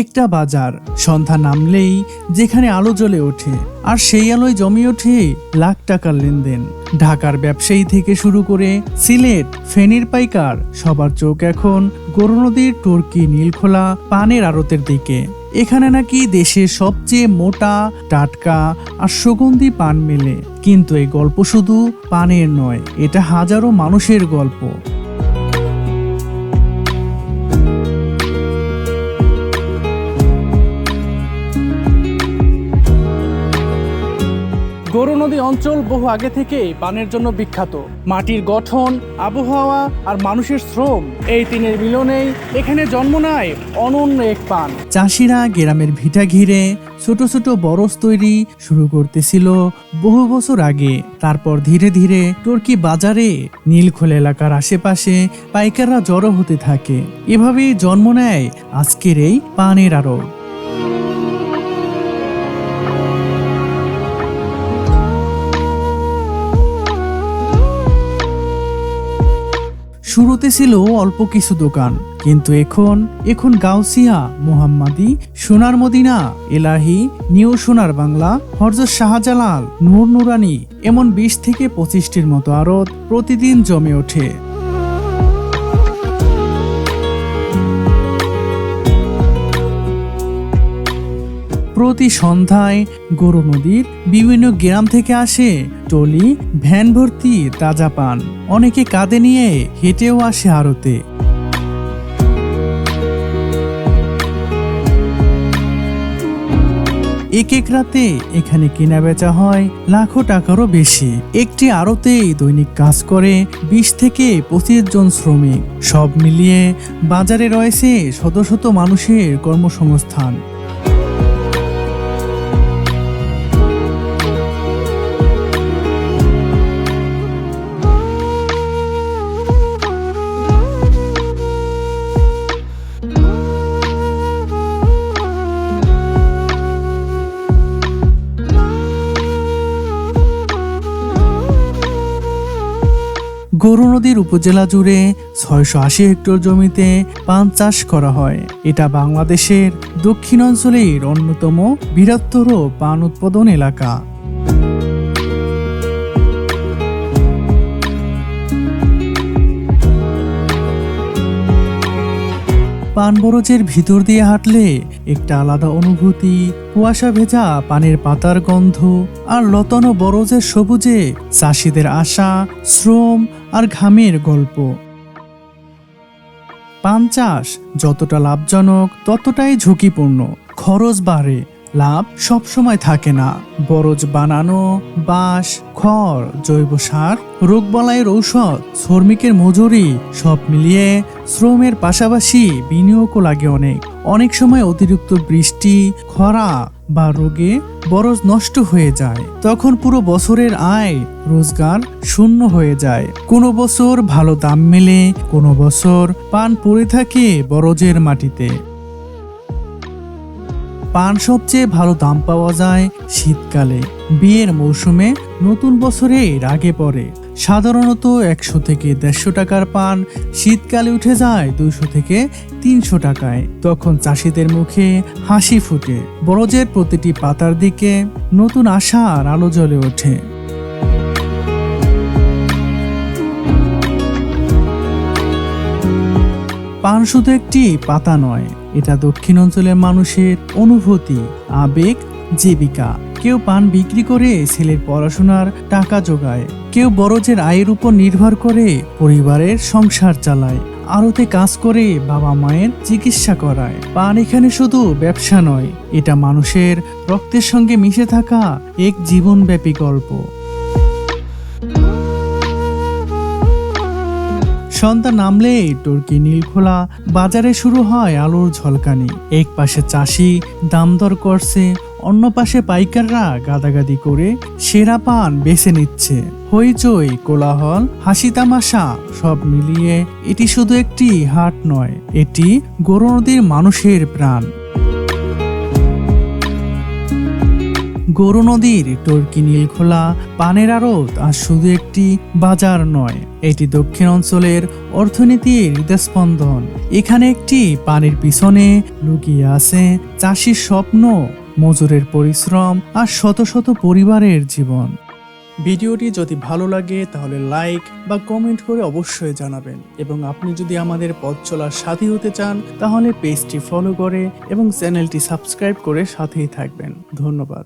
একটা বাজার। সন্ধ্যা নামলেই যেখানে আলো জ্বলে ওঠে, আর সেই আলোয় জমে ওঠে লাখ টাকার লেনদেন। ঢাকার ব্যবসায়ী থেকে শুরু করে সিলেট, ফেনীর পাইকার, সবার চোখ এখন গরু নদীর টর্কি নীলখোলা পানের আড়তের দিকে। এখানে নাকি দেশের সবচেয়ে মোটা, টাটকা আর সুগন্ধি পান মেলে। কিন্তু এই গল্প শুধু পানের নয়, এটা হাজারো মানুষের গল্প। নদী অঞ্চল বহু আগে থেকেই পানের জন্য বিখ্যাত। মাটির গঠন, আবহাওয়া আর মানুষের শ্রম এই তিনের মিলনেই এখানে জন্ম নেয় অনন্য এক পান। চাষিরা গ্রামের ভিটা ঘিরে ছোট ছোট বরস তৈরি শুরু করতেছিল বহু বছর আগে। তারপর ধীরে ধীরে টর্কি বাজারে নীলখোল এলাকার আশেপাশে পাইকাররা জড়ো হতে থাকে। এভাবেই জন্ম নেয় আজকের এই পানের আড়ত। শুরুতে ছিল অল্প কিছু দোকান, কিন্তু এখন এখন গাউসিয়া, মোহাম্মদী, সোনার মদিনা, এলাহি, নিউ সোনার বাংলা, হরজত শাহজালাল, নূর নুরানি, এমন বিশ থেকে পঁচিশটির মতো আড়ত প্রতিদিন জমে ওঠে। প্রতি সন্ধ্যায় গরু নদীর বিভিন্ন গ্রাম থেকে আসে টলি, ভ্যান ভর্তি, তাজা পান। অনেকে কাঁধে নিয়ে হেঁটেও আসে আড়তে। এক এক রাতে এখানে কেনা বেচা হয়, লাখো টাকারও বেশি। একটি আড়তেই দৈনিক কাজ করে বিশ থেকে পঁচিশ জন শ্রমিক। সব মিলিয়ে বাজারে রয়েছে শত শত মানুষের কর্মসংস্থান। গরু নদীর উপজেলা জুড়ে ছয়শো আশি হেক্টর জমিতে পান চাষ করা হয়। এটা বাংলাদেশের দক্ষিণাঞ্চলের অন্যতম বৃহত্তর পান উৎপাদন এলাকা। পান বরজের ভিতর দিয়ে হাঁটলে একটা আলাদা অনুভূতি, কুয়াশা ভেজা পানের পাতার গন্ধ আর লতানো বরজের সবুজে চাষিদের আশা, শ্রম আর ঘামের গল্প। পান চাষ যতটা লাভজনক, ততটাই ঝুঁকিপূর্ণ। খরচ বাড়ে, লাভ সবসময় থাকে না। বরজ বানানো, বাঁশ, খড়, জৈব সার রোগবালাইয়ের ঔষধ, শ্রমিকের মজুরি, সব মিলিয়ে শ্রমের পাশাপাশি বিনিয়োগও লাগে অনেক। অনেক সময় অতিরিক্ত বৃষ্টি, খরা বা রোগে বরজ নষ্ট হয়ে যায়, তখন পুরো বছরের আয় রোজগার শূন্য হয়ে যায়। কোনো বছর ভালো দাম মেলে, কোনো বছর পান পড়ে থাকে বরজের মাটিতে। পান সবচেয়ে ভালো দাম পাওয়া যায় শীতকালে। বিয়ের মৌসুমে নতুন বছরে রাগে পরে সাধারণত একশো থেকে দেড়শো টাকার পান। শীতকালে উঠে যায় দুইশো থেকে তিনশো টাকায়। তখন চাষিদের মুখে হাসি ফুটে। বরজের প্রতিটি পাতার দিকে নতুন আশার আলো জ্বলে ওঠে। পান শুধু একটি পাতা নয়, এটা দক্ষিণ অঞ্চলের মানুষের অনুভূতি, আবেগ, জীবিকা। কেউ পান বিক্রি করে ছেলের পড়াশোনার টাকা জোগায়। কেউ বড়জের আয়ের উপর নির্ভর করে পরিবারের সংসার চালায় আরতে কাজ করে বাবা মায়ের চিকিৎসা করায়। পান এখানে শুধু ব্যবসা নয়, এটা মানুষের রক্তের সঙ্গে মিশে থাকা এক জীবনব্যাপী গল্প। সন্ধ্যা নামলে টর্কি নীলখোলা, বাজারে শুরু হয় আলোর ঝলকানি। এক পাশে চাষি দাম দর করছে অন্য পাশে পাইকাররা গাদাগাদি করে সেরা পান বেছে নিচ্ছে। হইচই, কোলাহল, হাসি তামাশা সব মিলিয়ে এটি শুধু একটি হাট নয়, এটি গরু নদীর মানুষের প্রাণ। গরু নদীর টর্কি নীলখোলা পানের আড়ত আর শুধু একটি বাজার নয়, এটি দক্ষিণ অঞ্চলের অর্থনীতির হৃদস্পন্দন। এখানে একটি পানির পিছনে লুকিয়ে আছে চাষির স্বপ্ন মজুরের পরিশ্রম আর শত শত পরিবারের জীবন। ভিডিওটি যদি ভালো লাগে, তাহলে লাইক বা কমেন্ট করে অবশ্যই জানাবেন। এবং আপনি যদি আমাদের পথ চলার সাথী হতে চান, তাহলে পেজটি ফলো করে এবং চ্যানেলটি সাবস্ক্রাইব করে সাথেই থাকবেন। ধন্যবাদ।